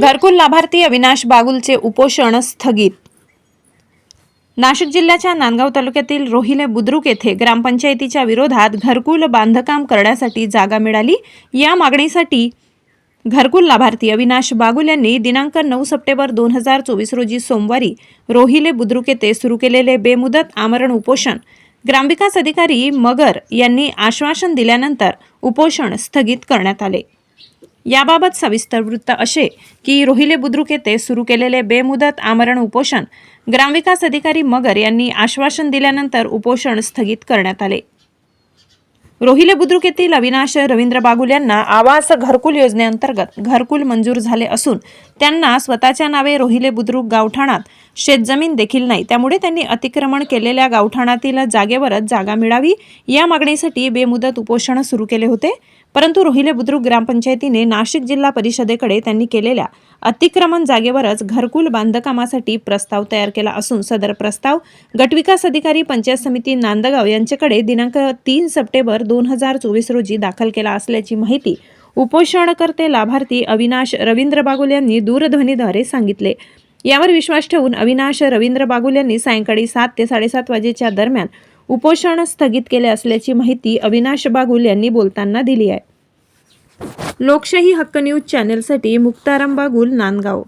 घरकुल लाभार्थी अविनाश बागुलचे उपोषण स्थगित. नाशिक जिल्ह्याच्या नांदगाव तालुक्यातील रोहिले बुद्रुक येथे ग्रामपंचायतीच्या विरोधात घरकुल बांधकाम करण्यासाठी जागा मिळाली. या मागणीसाठी घरकुल लाभार्थी अविनाश बागुल यांनी दिनांक नऊ सप्टेंबर दोन हजार चोवीस रोजी सोमवारी रोहिले बुद्रुक येथे सुरू केलेले बेमुदत आमरण उपोषण. ग्रामविकास अधिकारी मगर यांनी आश्वासन दिल्यानंतर उपोषण स्थगित करण्यात आले. याबाबत सविस्तर वृत्त असे की रोहिले बुद्रुक येथे सुरू केलेले बेमुदत आमरण उपोषण ग्रामविकास अधिकारी मगर यांनी आश्वासन दिल्यानंतर उपोषण स्थगित करण्यात आले. रोहिले बुद्रुक येथील अविनाश रवींद्र बागुल यांना आवास घरकुल योजनेअंतर्गत घरकुल मंजूर झाले असून त्यांना स्वतःच्या नावे रोहिले बुद्रुक गावठाणात शेतजमीन देखील नाही. त्यामुळे त्यांनी अतिक्रमण केलेल्या गावठाणातील जागेवरच जागा मिळावी या मागणीसाठी बेमुदत उपोषण सुरू केले होते. परंतु रोहिले बुद्रुक ग्रामपंचायतीने नाशिक जिल्हा परिषदेकडे त्यांनी केलेल्या अतिक्रमण जागेवरच घरकुल बांधकामासाठी प्रस्ताव तयार केला असून सदर प्रस्ताव गटविकास अधिकारी पंचायत समिती नांदगाव यांच्याकडे दिनांक तीन सप्टेंबर दोन हजार चोवीस रोजी दाखल केला असल्याची माहिती उपोषणकर्ते लाभार्थी अविनाश रवींद्र बागुल यांनी दूरध्वनीद्वारे सांगितले. यावर विश्वास ठेवून अविनाश रवींद्र बागुल यांनी सायंकाळी सात ते साडेसात वाजेच्या दरम्यान उपोषण स्थगित केले असल्याची माहिती अविनाश बागुल यांनी बोलताना दिली आहे. लोकशाही हक्क न्यूज चॅनेलसाठी मुक्ताराम बागुल नांदगाव.